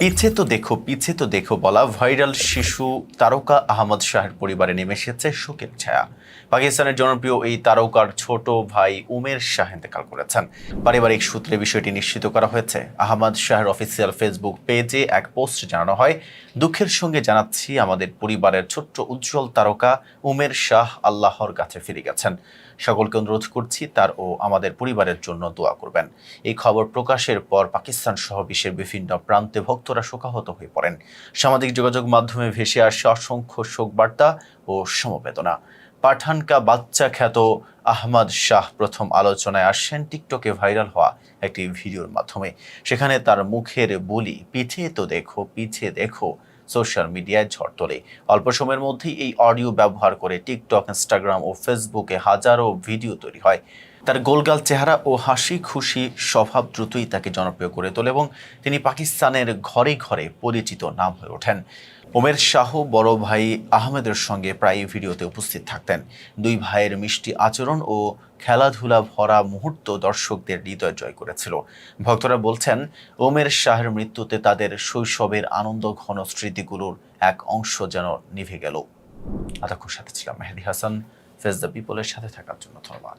পিছে তো দেখো, পিছে তো দেখো বলা ভাইরাল শিশু তারকা আহমদ শাহের পরিবারে নেমে এসেছে শোকের ছায়া। পাকিস্তানের জনপ্রিয় এই তারকার ছোট ভাই উমের শাহ ইন্তেকাল করেছেন। পারিবারিক সূত্রে বিষয়টি নিশ্চিত করা হয়েছে। আহমদ শাহের অফিসিয়াল ফেসবুক পেজে এক পোস্ট জানানো হয়, দুঃখের সঙ্গে জানাচ্ছি আমাদের পরিবারের ছোট্ট উজ্জ্বল তারকা উমের শাহ আল্লাহর কাছে ফিরে গেছেন। সকলকে অনুরোধ করছি তার ও আমাদের পরিবারের জন্য দোয়া করবেন। এই খবর প্রকাশের পর পাকিস্তান সহ বিশ্বের বিভিন্ন প্রান্তে ভক্তরা শোকাহত হয়ে পড়েন। সামাজিক যোগাযোগ মাধ্যমে ভেসে আসে অসংখ্য শোক বার্তা ও সমবেদনা। পাঠানকা বাচ্চা খ্যাত আহমদ শাহ প্রথম আলোচনায় আসেন টিকটকে ভাইরাল হওয়া একটি ভিডিওর মাধ্যমে। সেখানে তার মুখের বলি, পিছে তো দেখো, পিছে দেখো। সোশ্যাল মিডিয়ায় ঝড় তোলে। অল্প সময়ের মধ্যেই এই অডিও ব্যবহার করে টিকটক, ইনস্টাগ্রাম ও ফেসবুকে হাজারো ভিডিও তৈরি হয়। তার গোলগাল চেহারা ও হাসি খুশি স্বভাব দ্রুতই তাকে জনপ্রিয় করে তোলে এবং তিনি পাকিস্তানের ঘরে ঘরে পরিচিত নাম হয়ে ওঠেন। ওমের শাহ বড় ভাই আহমেদের সঙ্গে প্রায় ভিডিওতে উপস্থিত থাকতেন। দুই ভাইয়ের মিষ্টি আচরণ ও খেলাধুলা ভরা মুহূর্ত দর্শকদের হৃদয় জয় করেছিল। ভক্তরা বলছেন, ওমের শাহের মৃত্যুতে তাদের শৈশবের আনন্দ ঘন স্মৃতিগুলোর এক অংশ যেন নিভে গেল। এতক্ষণ সাথে ছিলাম মেহেদি হাসান। ফেজ দ্য পিপলের সাথে থাকার জন্য ধন্যবাদ।